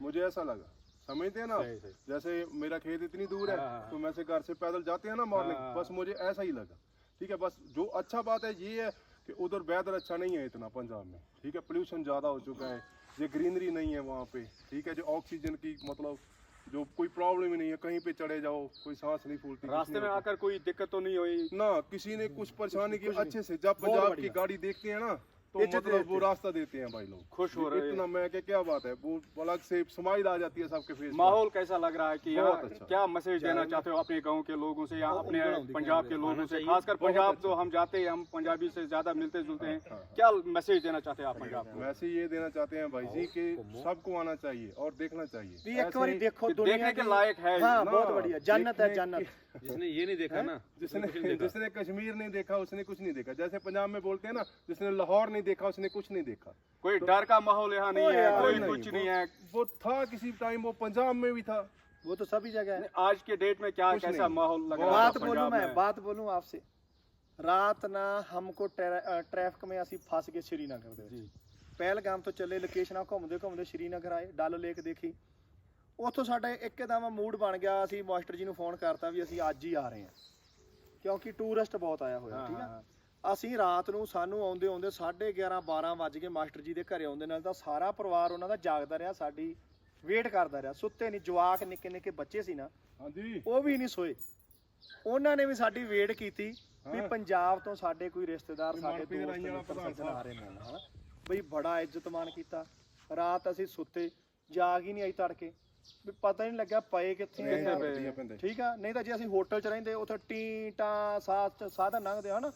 मुझे ऐसा लगा। समझते हैं ना सही, सही। जैसे मेरा खेत इतनी दूर है हाँ, हाँ, तो मैं से घर से पैदल जाते हैं ना मॉर्निंग हाँ। बस मुझे ऐसा ही लगा। ठीक है बस जो अच्छा बात है ये है कि उधर वेदर अच्छा नहीं है इतना पंजाब में। ठीक है पोल्यूशन ज़्यादा हो चुका है ये ग्रीनरी नहीं है वहाँ पे। ठीक है जो ऑक्सीजन की मतलब जो कोई प्रॉब्लम ही नहीं है कहीं पे चढ़े जाओ कोई सांस नहीं फूलती कुछ रास्ते नहीं में होता। आकर कोई दिक्कत तो नहीं हुई ना किसी ने कुछ परेशानी की अच्छे से जब बहुत पंजाब की बढ़िया। गाड़ी देखते हैं ना तो मतलब वो रास्ता देते हैं भाई लोग। खुश हो रहे हैं। इतना मैं क्या क्या बात है? वो अलग से स्माइल आ जाती है सबके फेस माहौल कैसा लग रहा है कि अच्छा। क्या मैसेज देना चाहते हो अपने गाँव के लोगों से या अपने पंजाब के लोगों से? खासकर पंजाब अच्छा। तो हम जाते हैं हम पंजाबी से ज़्यादा मिलते जुलते हैं। हाँ। क्या मैसेज देना चाहते हैं आप पंजाब को? मैसेज ये देना चाहते हैं भाई जी की सबको आना चाहिए और देखना चाहिए। देखो देखने के लायक है बहुत बढ़िया। जन्नत है जन्नत। जिसने ये नहीं देखा ना जिसने जिसने कश्मीर नहीं देखा उसने कुछ नहीं देखा। जैसे पंजाब में बोलते हैं ना जिसने लाहौर नहीं देखा उसने कुछ नहीं देखा कोई डर का माहौल यहाँ नहीं है यार, कोई नहीं, कुछ वो- नहीं है वो था किसी टाइम वो पंजाब में भी था वो तो सभी जगह है आज के डेट में क्या कुछ कैसा नहीं। माहौल लग रहा बात है बोलूं पंजाब मैं में बात बोलूं आपसे रात ना हमको ट्रैफिक में ਅਸੀਂ ਫਸ ਗਏ ਸ਼੍ਰੀਨਗਰ ਦੇ ਵਿੱਚ ਪਹਿਲਗਾਮ ਤੋਂ ਚੱਲੇ ਲੋਕੇਸ਼ਨਾਂ ਘੁੰਮਦੇ ਘੁੰਮਦੇ ਸ਼੍ਰੀਨਗਰ ਆਏ ਡਲ ਲੇਕ ਦੇਖੀ ਉੱਥੋਂ ਸਾਡਾ ਇੱਕਦਮ ਮੂਡ ਬਣ ਗਿਆ ਅਸੀਂ ਮਾਸਟਰ ਜੀ ਨੂੰ ਫੋਨ ਕਰਤਾ ਵੀ ਅਸੀਂ ਅੱਜ ਹੀ ਆ ਰਹੇ ਹਾਂ ਕਿਉਂਕਿ ਟੂਰਿਸਟ ਬਹੁਤ ਆਇਆ ਹੋਇਆ ਠੀਕ ਆ ਅਸੀਂ ਰਾਤ ਨੂੰ ਸਾਨੂੰ ਆਉਂਦੇ ਆਉਂਦੇ 11:30 12 ਵੱਜ ਗਏ ਮਾਸਟਰ ਜੀ ਦੇ ਘਰੇ ਆਉਂਦੇ ਨਾਲ ਤਾਂ ਸਾਰਾ ਪਰਿਵਾਰ ਉਹਨਾਂ ਦਾ ਜਾਗਦਾ ਰਿਹਾ ਸਾਡੀ ਵੇਟ ਕਰਦਾ ਰਿਹਾ ਸੁੱਤੇ ਨਹੀਂ ਜਵਾਕ ਨਿੱਕੇ ਨਿੱਕੇ ਬੱਚੇ ਸੀ ਨਾ। जी ਉਹ ਵੀ ਨਹੀਂ ਸੋਏ। ਉਹਨਾਂ ਨੇ ਵੀ ਸਾਡੀ ਵੇਟ ਕੀਤੀ ਵੀ। ਪੰਜਾਬ ਤੋਂ ਸਾਡੇ ਕੋਈ ਰਿਸ਼ਤੇਦਾਰ ਸਾਡੇ ਦੋਸਤ ਆ ਰਹੇ ਨੇ ਹਨਾ। ਬਈ ਬੜਾ ਇੱਜ਼ਤਮਾਨ ਕੀਤਾ। ਰਾਤ ਅਸੀਂ ਸੁੱਤੇ ਜਾਗ ਹੀ ਨਹੀਂ ਆਈ ਤੜਕੇ। ਵੀ ਪਤਾ ਹੀ ਨਹੀਂ ਲੱਗਿਆ ਪਏ ਕਿੱਥੇ ਆ। ਕਿੱਥੇ ਪਏ। ਠੀਕ ਆ? ਨਹੀਂ ਤਾਂ ਜੇ ਅਸੀਂ ਹੋਟਲ 'ਚ ਰਹਿੰਦੇ ਉੱਥੇ ਟੀ ਟਾਂ ਸਾਹ ਲੰਘਦੇ ਹਨ?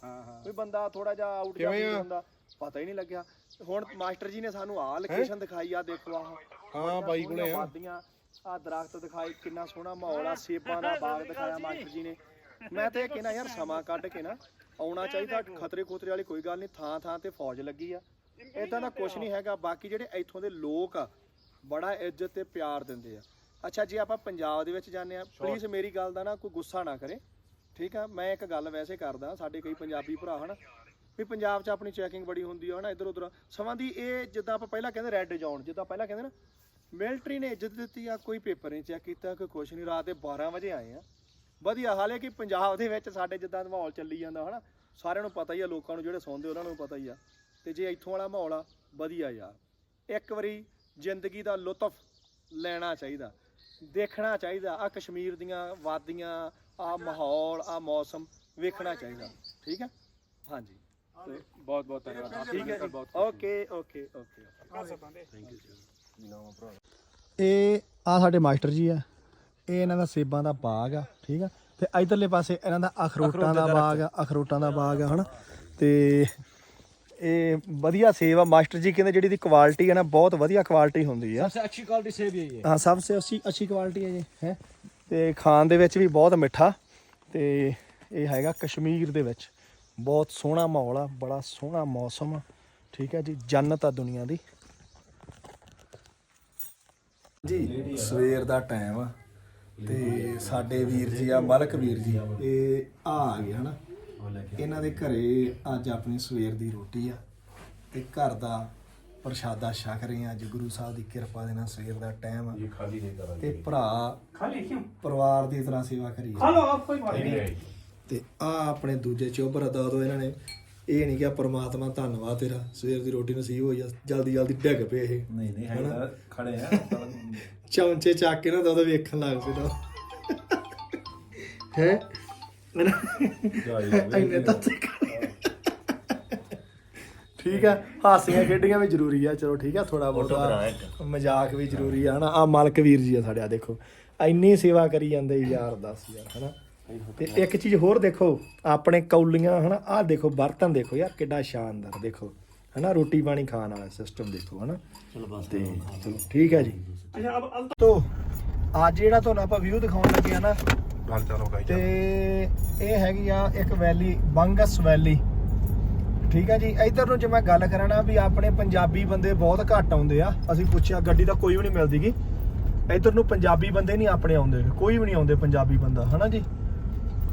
ਵੀ ਬੰਦਾ ਥੋੜਾ ਜਿਹਾ ਆਊਟ ਜਾ ਕਿਵੇਂ ਹੁੰਦਾ। ਪਤਾ ਹੀ ਨਹੀਂ ਲੱਗਿਆ। ਹੁਣ ਮਾਸਟਰ ਜੀ ਨੇ ਸਾਨੂੰ ਆਹ ਲੋਕੇਸ਼ਨ ਦਿਖਾਈ ਆ ਦੇਖੋ ਆਹ। ਹਾਂ ਬਾਈ ਕੋਲੇ ਆ। ਵਾਦੀਆਂ ਆ ਦਰਖਤ ਦਿਖਾਈ ਕਿੰਨਾ ਸੋਹਣਾ ਮਾਹੌਲ ਆ ਸੇਬਾਂ ਦਾ ਬਾਗ ਦਿਖਾਇਆ ਮਾਸਟਰ ਜੀ ਨੇ। ਮੈਂ ਤੇ ਇਹ ਕਹਿਣਾ ਯਾਰ ਸਮਾਂ ਕੱਢ ਕੇ ਨਾ ਆਉਣਾ ਚਾਹੀਦਾ ਖਤਰੇ ਖੋਤਰੇ ਵਾਲੀ ਕੋਈ ਗੱਲ ਨਹੀਂ ਥਾਂ ਥਾਂ ਤੇ ਫੌਜ ਲੱਗੀ ਆ। ਇਦਾਂ ਦਾ ਕੁਝ ਨਹੀਂ ਹੈਗਾ ਬਾਕੀ ਜਿਹੜੇ ਇੱਥੋਂ ਦੇ ਲੋਕ ਆ ਬੜਾ ਇੱਜ਼ਤ ਤੇ ਪਿਆਰ ਦਿੰਦੇ ਆ। ਅੱਛਾ ਜੇ ਆਪਾਂ ਪੰਜਾਬ ਦੇ ਵਿੱਚ ਜਾਂਦੇ ਆ ਪਲੀਜ਼ ਮੇਰੀ ਗੱਲ ਦਾ ਨਾ ਕੋਈ ਗੁੱਸਾ ਨਾ ਕਰੇ। ਠੀਕ ਆ? ਮੈਂ ਇੱਕ ਗੱਲ ਵੈਸੇ ਕਰਦਾ ਸਾਡੇ ਕਈ ਪੰਜਾਬੀ ਭਰਾ ਹਨ ਵੀ ਪੰਜਾਬ 'ਚ ਆਪਣੀ ਚੈਕਿੰਗ ਬੜੀ ਹੁੰਦੀ ਆ ਹਨਾ ਇੱਧਰ ਉੱਧਰ ਸਮਾਂ ਦੀ ਇਹ ਜਿੱਦਾਂ ਆਪਾਂ ਪਹਿਲਾਂ ਕਹਿੰਦੇ ਰੈੱਡ ਜ਼ੋਨ ਜਿੱਦਾਂ ਪਹਿਲਾਂ ਕਹਿੰਦੇ ਨਾ ਮਿਲਟਰੀ ਨੇ ਇੱਜ਼ਤ ਦਿੱਤੀ ਆ ਕੋਈ ਪੇਪਰ ਨਹੀਂ ਚੈੱਕ ਕੀਤਾ ਕੋਈ ਕੁਛ ਨਹੀਂ ਰਾਤ ਦੇ 12 ਵਜੇ ਆਏ ਆ। ਵਧੀਆ ਹਾਲੇ ਕਿ ਪੰਜਾਬ ਦੇ ਵਿੱਚ ਸਾਡੇ ਜਿੱਦਾਂ ਮਾਹੌਲ ਚੱਲੀ ਜਾਂਦਾ ਹਨਾ ਸਾਰਿਆਂ ਨੂੰ ਪਤਾ ਹੀ ਆ ਲੋਕਾਂ ਨੂੰ ਜਿਹੜੇ ਸੌਂਦੇ ਉਹਨਾਂ ਨੂੰ ਪਤਾ ਹੀ ਆ। ਤੇ ਜੇ ਇੱਥੋਂ ਵਾਲਾ ਮਾਹੌਲ ਆ ਵਧੀਆ ਯਾਰ। ਇੱਕ ਵਾਰੀ ਜ਼ਿੰਦਗੀ ਦਾ ਲੁਤਫ ਲੈਣਾ ਚਾਹੀਦਾ ਦੇਖਣਾ ਚਾਹੀਦਾ ਆ ਕਸ਼ਮੀਰ ਦੀਆਂ ਵਾਦੀਆਂ ਆ ਮਾਹੌਲ ਆ ਮੌਸਮ ਵੇਖਣਾ ਚਾਹੀਦਾ। ਠੀਕ ਹੈ? ਹਾਂਜੀ। ਤੇ ਬਹੁਤ ਬਹੁਤ ਧੰਨਵਾਦ। ਠੀਕ ਹੈ ਓਕੇ ਓਕੇ ਓਕੇ ਇਹ ਆ ਸਾਡੇ ਮਾਸਟਰ ਜੀ ਆ। ਇਹ ਇਹਨਾਂ ਦਾ ਸੇਬਾਂ ਦਾ ਬਾਗ ਆ ਠੀਕ ਆ। ਤੇ ਇਧਰਲੇ ਪਾਸੇ ਇਹਨਾਂ ਦਾ ਅਖਰੋਟਾਂ ਦਾ ਬਾਗ ਆ ਅਖਰੋਟਾਂ ਦਾ ਬਾਗ ਆ ਹਨਾ। ਤੇ ਇਹ ਵਧੀਆ ਸੇਬ ਆ ਮਾਸਟਰ ਜੀ ਕਹਿੰਦੇ ਜਿਹੜੀ ਦੀ ਕੁਆਲਿਟੀ ਹੈ ਨਾ ਬਹੁਤ ਵਧੀਆ ਕੁਆਲਿਟੀ ਹੁੰਦੀ ਆ सबसे अच्छी क्वालिटी सेब यही है ਹਾਂ ਸਭ ਸੇ ਅੱਛੀ ਅੱਛੀ ਕੁਆਲਿਟੀ ਹੈ ਜੀ ਹੈ ਤੇ ਖਾਣ ਦੇ ਵਿੱਚ ਵੀ ਬਹੁਤ ਮਿੱਠਾ ਤੇ ਇਹ ਹੈਗਾ ਕਸ਼ਮੀਰ ਦੇ ਵਿੱਚ ਬਹੁਤ ਸੋਹਣਾ ਮਾਹੌਲ ਆ ਬੜਾ ਸੋਹਣਾ ਮੌਸਮ ਆ ਠੀਕ ਹੈ ਜੀ ਜੰਨਤ ਆ ਦੁਨੀਆ ਦੀ ਜੀ ਸਵੇਰ ਦਾ ਟਾਈਮ ਆ ਤੇ ਸਾਡੇ ਵੀਰ ਜੀ ਆ ਮਲਕ ਵੀਰ ਜੀ ਇਹ ਆ ਆ ਗਏ ਹਨਾ ਇਹਨਾਂ ਦੇ ਘਰੇ ਅੱਜ ਆਪਣੀ ਸਵੇਰ ਦੀ ਰੋਟੀ ਆ ਤੇ ਘਰ ਦਾ ਪ੍ਰਸ਼ਾਦਾ ਛਕ ਰਹੇ ਆ ਅੱਜ ਗੁਰੂ ਸਾਹਿਬ ਦੀ ਕਿਰਪਾ ਦੇ ਨਾਲ ਸਵੇਰ ਦਾ ਟਾਈਮ ਆ। ਤੇ ਭਰਾ ਪਰਿਵਾਰ ਦੀ ਤਰ੍ਹਾਂ ਸੇਵਾ ਕਰੀਏ। ਤੇ ਆ ਆਪਣੇ ਦੂਜੇ ਚੋਬਰ ਅਦਾ ਤੋਂ ਇਹਨਾਂ ਨੇ। ਇਹ ਨਹੀਂ ਕਿ ਪਰਮਾਤਮਾ ਧੰਨਵਾਦ ਤੇਰਾ ਸਵੇਰ ਦੀ ਰੋਟੀ ਨਸੀਬ ਹੋਈ ਆ ਜਲਦੀ ਜਲਦੀ ਡਿੱਗ ਪਏ ਇਹ। ਨਹੀਂ ਨਹੀਂ ਹੈ ਖੜੇ ਆ। ਚੌਂਚੇ ਚੱਕ ਕੇ ਨਾ ਦੋ ਵੇਖਣ ਲੱਗ ਪਏ ਨਾ ਹੈ? ਇੰਨੇ ਤੱਤ ਠੀਕ ਆ ਹਾਸੀਆਂ ਖੇਡੀਆਂ ਵੀ ਜ਼ਰੂਰੀ ਆ ਚਲੋ ਠੀਕ ਆ ਥੋੜਾ ਬਹੁਤਾ ਮਜ਼ਾਕ ਵੀ ਜ਼ਰੂਰੀ ਆ ਹਨਾ। ਆ ਮਾਲਕ ਵੀਰ ਜੀ ਆ ਸਾਡੇ ਆ ਦੇਖੋ। ਇੰਨੀ ਸੇਵਾ ਕਰੀ ਜਾਂਦੇ ਯਾਰ ਦੱਸ ਯਾਰ ਹਨਾ। ਤੇ ਇੱਕ ਚੀਜ਼ ਹੋਰ ਦੇਖੋ ਆਪਣੇ ਕੌਲੀਆਂ ਹਨਾ ਆ ਦੇਖੋ ਬਰਤਨ ਦੇਖੋ ਯਾਰ ਕਿੱਡਾ ਸ਼ਾਨਦਾਰ ਦੇਖੋ। ਹਨਾ ਰੋਟੀ ਪਾਣੀ ਖਾਣ ਵਾਲਾ ਸਿਸਟਮ ਦੇਖੋ ਹਨਾ। ਚਲੋ ਬਸ। ਤੇ ਚਲੋ ਠੀਕ ਹੈ ਜੀ। ਅੱਜ ਜਿਹੜਾ ਤੁਹਾਨੂੰ ਆਪਾਂ ਵਿਊ ਦਿਖਾਉਣ ਲੱਗੇ ਆ ਨਾ ਗੱਲ ਇਹ ਹੈਗੀ ਆ ਇੱਕ ਵੈਲੀ ਬੰਗਸ ਵੈਲੀ ਠੀਕ ਆ ਜੀ? ਇਧਰ ਨੂੰ ਜੇ ਮੈਂ ਗੱਲ ਕਰਾਂ ਨਾ ਵੀ ਆਪਣੇ ਪੰਜਾਬੀ ਬੰਦੇ ਬਹੁਤ ਘੱਟ ਆਉਂਦੇ ਆ। ਅਸੀਂ ਪੁੱਛਿਆ, ਗੱਡੀ ਤਾਂ ਕੋਈ ਵੀ ਨਹੀਂ ਮਿਲਦੀਗੀ। ਇਧਰ ਨੂੰ ਪੰਜਾਬੀ ਬੰਦੇ ਨਹੀਂ ਆਪਣੇ ਆਉਂਦੇ। ਕੋਈ ਵੀ ਨਹੀਂ ਆਉਂਦੇ ਪੰਜਾਬੀ ਬੰਦਾ, ਹਨਾ ਜੀ?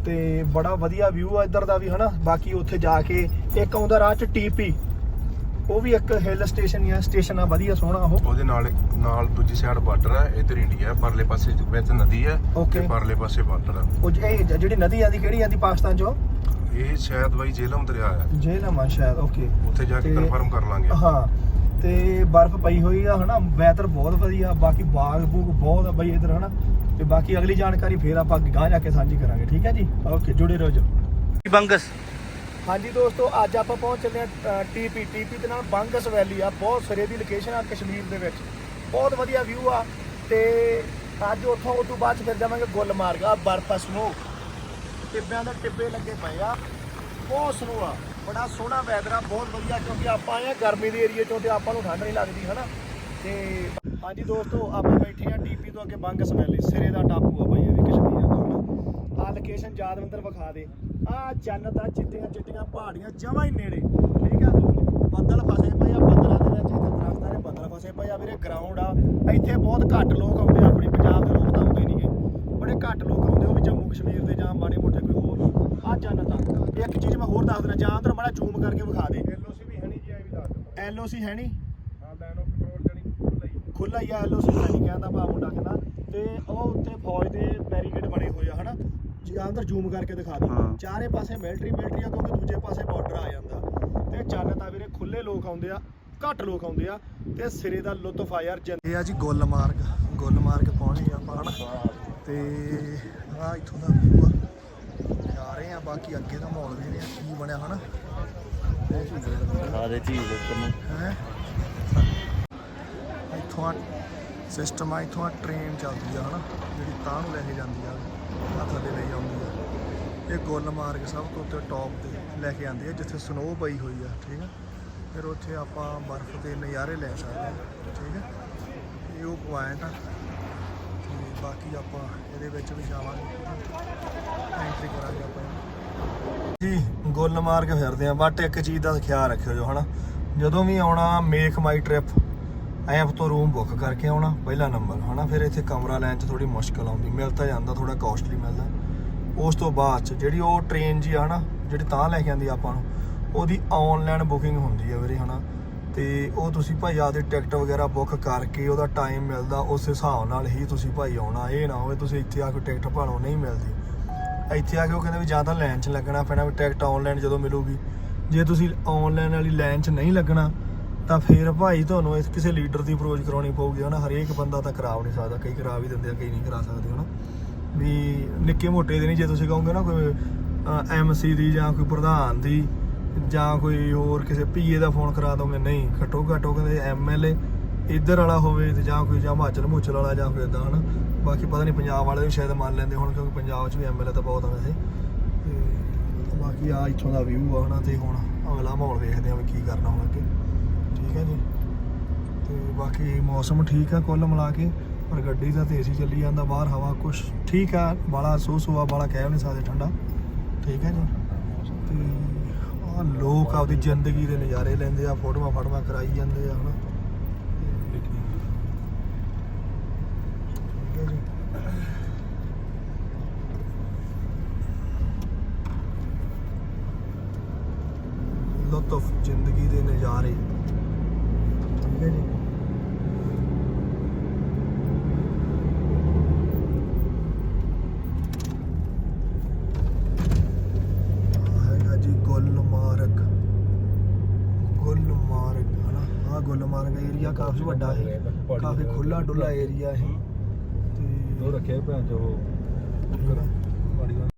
ਤੇ ਬੜਾ ਵਧੀਆ ਵਿਊ ਆ ਇਧਰ ਦਾ ਵੀ, ਹਨਾ? ਬਾਕੀ ਉੱਥੇ ਜਾ ਕੇ ਇੱਕ ਆਉਂਦਾ ਰਾਹ ਚ ਟੀਪੀ ਉਹ ਵੀ ਇੱਕ ਹਿੱਲ ਸਟੇਸ਼ਨ ਹੀ ਆ ਸਟੇਸ਼ਨ ਆ ਵਧੀਆ ਸੋਹਣਾ ਉਹ। ਉਹਦੇ ਨਾਲ ਨਾਲ ਦੂਜੀ ਸਾਈਡ ਬਾਰਡਰ ਹੈ ਇੱਧਰ ਇੰਡੀਆ ਹੈ ਪਰਲੇ ਪਾਸੇ ਵਿੱਚ ਨਦੀ ਹੈ Okay. ਤੇ ਪਰਲੇ ਪਾਸੇ ਬਾਰਡਰ ਹੈ ਉਹ ਜ- ਇਹ ਜਿਹੜੀ ਨਦੀ ਆਂਦੀ ਕਿਹੜੀ ਆਂਦੀ ਪਾਕਿਸਤਾਨ ਚੋਂ? ਇਹ ਸ਼ਾਇਦ ਬਾਈ ਜੇਲਮ ਦਰਿਆ ਹੈ ਜੇਲਮ ਆ ਸ਼ਾਇਦ ਓਕੇ ਉੱਥੇ ਜਾ ਕੇ ਤੇ- ਕਨਫਰਮ ਕਰ ਲਾਂਗੇ ਹਾਂ ਤੇ ਬਰਫ਼ ਪਈ ਹੋਈ ਆ ਹਨਾ? ਵੈਦਰ ਬਹੁਤ ਵਧੀਆ ਬਾਕੀ ਬਾਗ ਬੂਗ ਬਹੁਤ ਆ ਬਈ ਇਧਰ ਹਨਾ? ਤੇ ਬਾਕੀ ਅਗਲੀ ਜਾਣਕਾਰੀ ਫੇਰ ਆਪਾਂ ਗਾਂ ਜਾ ਕੇ ਸਾਂਝੀ ਕਰਾਂਗੇ ਠੀਕ ਹੈ ਜੀ? ਓਕੇ ਜੁੜੇ ਰਹੋ ਜੀ ਬੰਗਸ। ਹਾਂਜੀ ਦੋਸਤੋ, ਅੱਜ ਆਪਾਂ ਪਹੁੰਚ ਚੱਲੇ ਆ ਟੀਪੀ ਟੀਪੀ ਦੇ ਨਾਲ ਬੰਗਸ ਵੈਲੀ ਆ, ਬਹੁਤ ਸਿਰੇ ਦੀ ਲੋਕੇਸ਼ਨ ਆ ਕਸ਼ਮੀਰ ਦੇ ਵਿੱਚ। ਬਹੁਤ ਵਧੀਆ ਵਿਊ ਆ ਤੇ ਅੱਜ ਉੱਥੋਂ ਉਸ ਤੋਂ ਬਾਅਦ 'ਚ ਫਿਰ ਜਾਵਾਂਗੇ ਗੁਲਮਾਰਗ ਆ ਬਰਫ ਸਨੋ ਟਿੱਬਿਆਂ ਦੇ ਟਿੱਬੇ ਲੱਗੇ ਪਏ ਆ, ਬਹੁਤ ਸਨੋ ਆ, ਬੜਾ ਸੋਹਣਾ ਵੈਦਰ ਆ, ਬਹੁਤ ਵਧੀਆ ਕਿਉਂਕਿ ਆਪਾਂ ਆਏ ਆ ਗਰਮੀ ਦੇ ਏਰੀਏ ਚੋਂ ਤੇ ਆਪਾਂ ਨੂੰ ਠੰਡ ਨਹੀਂ ਲੱਗਦੀ, ਹਨਾ? ਤੇ ਹਾਂਜੀ ਦੋਸਤੋ, ਆਪਾਂ ਬੈਠੇ ਆ ਟੀਪੀ ਤੋਂ ਅੱਗੇ ਬੰਗਸ ਵੈਲੀ, ਸਿਰੇ ਦਾ ਟਾਪੂ ਆ ਬਾਈ ਇਹ ਵੀ ਕਸ਼ਮੀਰ ਦਾ ਹਨਾ ਲੋਕੇਸ਼ਨ ਯਾਦਵਿੰਦਰ ਵਿਖਾ ਦੇ। ਆ ਜੰਨਤ ਆ ਚਿੱਟੀਆਂ ਚਿੱਟੀਆਂ ਪਹਾੜੀਆਂ ਜਮਾਂ ਹੀ ਨੇੜੇ। ਠੀਕ ਆ? ਬੱਦਲ ਫਸੇ ਪਏ ਆ ਬੱਦਲਾਂ ਦੇ ਵਿੱਚ ਇੱਥੇ ਦਰਖਤਾਂ ਦੇ ਬੱਦਲ ਫਸੇ ਪਏ ਆ ਵੀਰੇ ਗਰਾਊਂਡ ਆ। ਇੱਥੇ ਬਹੁਤ ਘੱਟ ਲੋਕ ਆਉਂਦੇ ਆਪਣੀ ਪੰਜਾਬ ਦੇ ਲੋਕ ਤਾਂ ਆਉਂਦੇ ਨਹੀਂਗੇ ਬੜੇ ਘੱਟ ਲੋਕ ਆਉਂਦੇ ਉਹ ਵੀ ਜੰਮੂ ਕਸ਼ਮੀਰ ਦੇ ਜਾਂ ਮਾੜੇ ਮੋਟੇ ਕੋਈ ਹੋਰ। ਆ ਜੰਨਤ ਆ ਇੱਕ ਚੀਜ਼ ਮੈਂ ਹੋਰ ਦੱਸ ਦਿੰਦਾ ਜਾਂ ਅੰਦਰ ਮਾੜਾ ਜ਼ੂਮ ਕਰਕੇ ਵਿਖਾ ਦੇ। ਐਲਓਸੀ ਵੀ ਹੈ ਨਹੀਂ ਜੀ ਇਹ ਵੀ ਦੱਸ ਐਲਓਸੀ ਹੈ ਨਹੀਂ ਹਾਂ ਆਫ ਕੰਟਰੋਲ ਜਣੀ ਖੁੱਲਾ ਹੀ ਖੁੱਲਾ ਹੀ ਆ ਐਲਓਸੀ ਹੈ ਨਹੀਂ ਕਹਿੰਦਾ ਭਾ ਮੁੰਡਾ ਕਹਿੰਦਾ। ਤੇ ਉਹ ਉੱਤੇ ਫੌਜ ਦੇ ਬੈਰੀਕੇਡ ਬਣੇ ਹੋਏ ਆ ਹਨਾ? ਅੰਦਰ ਜ਼ੂਮ ਕਰਕੇ ਦਿਖਾ ਦੇ ਚਾਰੇ ਪਾਸੇ ਮਿਲਟਰੀ ਮਿਲਟਰੀ ਆ ਕਿਉਂਕਿ ਦੂਜੇ ਪਾਸੇ ਬਾਰਡਰ ਆ ਜਾਂਦਾ। ਤੇ ਜੰਨਤ ਆ ਵੀਰੇ ਖੁੱਲੇ ਲੋਕ ਆਉਂਦੇ ਆ ਘੱਟ ਲੋਕ ਆਉਂਦੇ ਆ ਤੇ ਸਿਰੇ ਦਾ ਲੁਤਫ ਆ ਯਾਰ ਇਹ ਆ ਜੀ ਗੁੱਲਮਾਰਗ ਗੁੱਲਮਾਰਗ ਪਹੁੰਚੇ ਆਪਾਂ ਹਨਾ। ਤੇ ਆ ਇੱਥੋਂ ਦਾ ਵਿਊ ਆ। ਜਾ ਰਹੇ ਆ ਬਾਕੀ ਅੱਗੇ ਦਾ ਮਾਹੌਲ ਵੀ ਆ ਕੀ ਬਣਿਆ ਹਨਾ। ਸਾਰੇ ਚੀਜ਼ ਉੱਪਰ ਨੂੰ। ਹੈ? ਇੱਥੋਂ ਆ ਸਿਸਟਮ ਆ, ਇੱਥੋਂ ਆ ਟ੍ਰੇਨ ਚੱਲਦੀ ਆ, ਹਨਾ? ਜਿਹੜੀ ਤਾਂ ਨੂੰ ਲੈ ਕੇ ਜਾਂਦੀ ਆ ਆ ਥੱਲੇ ਲੈ ਆਉਂਦੀ ਆ। ਇਹ ਗੁੱਲਮਾਰਗ ਸਭ ਤੋਂ ਉੱਤੇ ਟੌਪ ਤੇ ਲੈ ਕੇ ਆਉਂਦੀ ਆ, ਜਿੱਥੇ ਸਨੋ ਪਈ ਹੋਈ ਆ, ਠੀਕ ਆ? ਫਿਰ ਉੱਥੇ ਆਪਾਂ ਬਰਫ਼ ਦੇ ਨਜ਼ਾਰੇ ਲੈ ਸਕਦੇ ਆ, ਠੀਕ ਆ? ਇਹ ਉਹ ਪੁਆਇੰਟ ਆ। ਤੇ ਬਾਕੀ ਆਪਾਂ ਇਹਦੇ ਵਿੱਚ ਵੀ ਜਾਵਾਂਗੇ ਐਂਟਰੀ ਕਰਾਂਗੇ ਆਪਾਂ ਜੀ, ਗੁੱਲਮਾਰਗ ਫਿਰਦੇ ਆ, ਬਟ ਇੱਕ ਚੀਜ਼ ਦਾ ਖਿਆਲ ਰੱਖਿਓ ਜੋ, ਹਨਾ? ਜਦੋਂ ਵੀ ਆਉਣਾ ਮੇਕ ਮਾਈ ਟ੍ਰਿਪ ਐਪ ਤੋਂ ਰੂਮ ਬੁੱਕ ਕਰਕੇ ਆਉਣਾ, ਪਹਿਲਾ ਨੰਬਰ ਹਨਾ? ਫਿਰ ਇੱਥੇ ਕਮਰਾ ਲੈਣ 'ਚ ਥੋੜੀ ਮੁਸ਼ਕਲ ਆਉਂਦੀ, ਮਿਲ ਤਾਂ ਜਾਂਦਾ ਥੋੜਾ ਕਾਸਟਲੀ ਮਿਲਦਾ। ਉਸ ਤੋਂ ਬਾਅਦ 'ਚ ਜਿਹੜੀ ਉਹ ਟ੍ਰੇਨ ਜੀ ਆ ਨਾ, ਜਿਹੜੀ ਤਾਂ ਲੈ ਕੇ ਆਂਦੀ ਆਪਾਂ ਨੂੰ, ਉਹਦੀ ਆਨਲਾਈਨ ਬੁਕਿੰਗ ਹੁੰਦੀ ਆ ਵੀਰੇ, ਹਨਾ? ਤੇ ਉਹ ਤੁਸੀਂ ਭਾਈ ਆਪਦੇ ਟਿਕਟ ਵਗੈਰਾ ਬੁੱਕ ਕਰਕੇ ਉਹਦਾ ਟਾਈਮ ਮਿਲਦਾ, ਉਸ ਹਿਸਾਬ ਨਾਲ ਹੀ ਤੁਸੀਂ ਭਾਈ ਆਉਣਾ। ਇਹ ਨਾ ਹੋਵੇ ਤੁਸੀਂ ਇੱਥੇ ਆ ਕੇ ਟਿਕਟ ਭਾਲੋ, ਨਹੀਂ ਮਿਲਦੀ। ਇੱਥੇ ਆ ਕੇ ਉਹ ਕਹਿੰਦੇ ਵੀ ਜਾਂ ਤਾਂ ਲਾਈਨ 'ਚ ਲੱਗਣਾ ਪੈਣਾ, ਵੀ ਟਿਕਟ ਆਨਲਾਈਨ ਜਦੋਂ ਮਿਲੂਗੀ। ਜੇ ਤੁਸੀਂ ਆਨਲਾਈਨ ਵਾਲੀ ਲਾਈਨ 'ਚ ਨਹੀਂ ਲੱਗਣਾ ਤਾਂ ਫਿਰ ਭਾਈ ਤੁਹਾਨੂੰ ਇਸ ਕਿਸੇ ਲੀਡਰ ਦੀ ਅਪਰੋਚ ਕਰਾਉਣੀ ਪਊਗੀ, ਹਨਾ? ਹਰੇਕ ਬੰਦਾ ਤਾਂ ਕਰਾ ਨਹੀਂ ਸਕਦਾ, ਕਈ ਕਰਾ ਵੀ ਦਿੰਦੇ ਆ, ਕਈ ਨਹੀਂ ਕਰਾ ਸਕਦੇ, ਹਨਾ? ਵੀ ਨਿੱਕੇ ਮੋਟੇ ਦੇ ਨਹੀਂ, ਜੇ ਤੁਸੀਂ ਕਹੋਗੇ ਨਾ ਕੋਈ ਐਮਸੀ ਦੀ ਜਾਂ ਕੋਈ ਪ੍ਰਧਾਨ ਦੀ, ਜਾਂ ਕੋਈ ਹੋਰ ਕਿਸੇ ਪੀਏ ਦਾ ਫੋਨ ਕਰਾ ਦੋਗੇ, ਨਹੀਂ, ਘੱਟੋ ਘੱਟ ਉਹ ਕਹਿੰਦੇ ਐਮਐਲਏ ਇੱਧਰ ਵਾਲਾ ਹੋਵੇ ਤੇ ਜਾਂ ਕੋਈ ਜਾਂ ਹਿਮਾਚਲ ਮੂਚਲ ਵਾਲਾ ਜਾਂ ਕੋਈ ਇਦਾਂ ਹਨਾ? ਬਾਕੀ ਪਤਾ ਨਹੀਂ ਪੰਜਾਬ ਵਾਲੇ ਵੀ ਸ਼ਾਇਦ ਮੰਨ ਲੈਂਦੇ ਹੁਣ ਕਿਉਂਕਿ ਪੰਜਾਬ 'ਚ ਵੀ ਐਮਐਲਏ ਤਾਂ ਬਹੁਤ ਆ ਵੈਸੇ। ਤੇ ਬਾਕੀ ਆ ਇੱਥੋਂ ਦਾ ਵਿਊ ਆ, ਹਨਾ? ਤੇ ਹੁਣ ਅਗਲਾ ਮਾਹੌਲ ਵੇਖਦੇ ਆ ਵੀ ਕੀ ਕਰਨਾ ਹੁਣ ਅੱਗੇ। ਠੀਕ ਹੈ ਜੀ। ਤੇ ਬਾਕੀ ਮੌਸਮ ਠੀਕ ਆ ਕੁੱਲ ਮਿਲਾ ਕੇ, ਪਰ ਗੱਡੀ ਦਾ ਤੇ ਏਸੀ ਚੱਲੀ ਜਾਂਦਾ, ਬਾਹਰ ਹਵਾ ਕੁਛ ਠੀਕ ਆ ਬਾਲਾ ਸੋ ਸੋਆ ਬਾਲਾ ਕਹਿ ਵੀ ਨਹੀਂ ਸਕਦੇ ਠੰਡਾ। ਠੀਕ ਹੈ ਜੀ। ਤੇ ਆ ਲੋਕ ਆਪਦੀ ਜ਼ਿੰਦਗੀ ਦੇ ਨਜ਼ਾਰੇ ਲੈਂਦੇ ਆ, ਫੋਟੋਆਂ ਫਾਟੋਆਂ ਕਰਾਈ ਜਾਂਦੇ ਆ, ਹਨਾ। ਹੈ ਜੀ। ਲੁਤਫ ਜ਼ਿੰਦਗੀ ਦੇ ਨਜ਼ਾਰੇ। ਠੀਕ ਹੈ ਜੀ ਹੈਗਾ ਜੀ ਗੁਲਮਾਰਗ। ਗੁਲਮਾਰਗ ਹਨਾ? ਆ ਗੁਲਮਾਰਗ ਏਰੀਆ ਕਾਫੀ ਵੱਡਾ ਹੈ। ਕਾਫੀ ਖੁੱਲਾ ਡੁੱਲਾ ਏਰੀਆ ਹੈ। ਤੇ ਰੱਖਿਆ ਭੈਣ ਚੋ ਆ।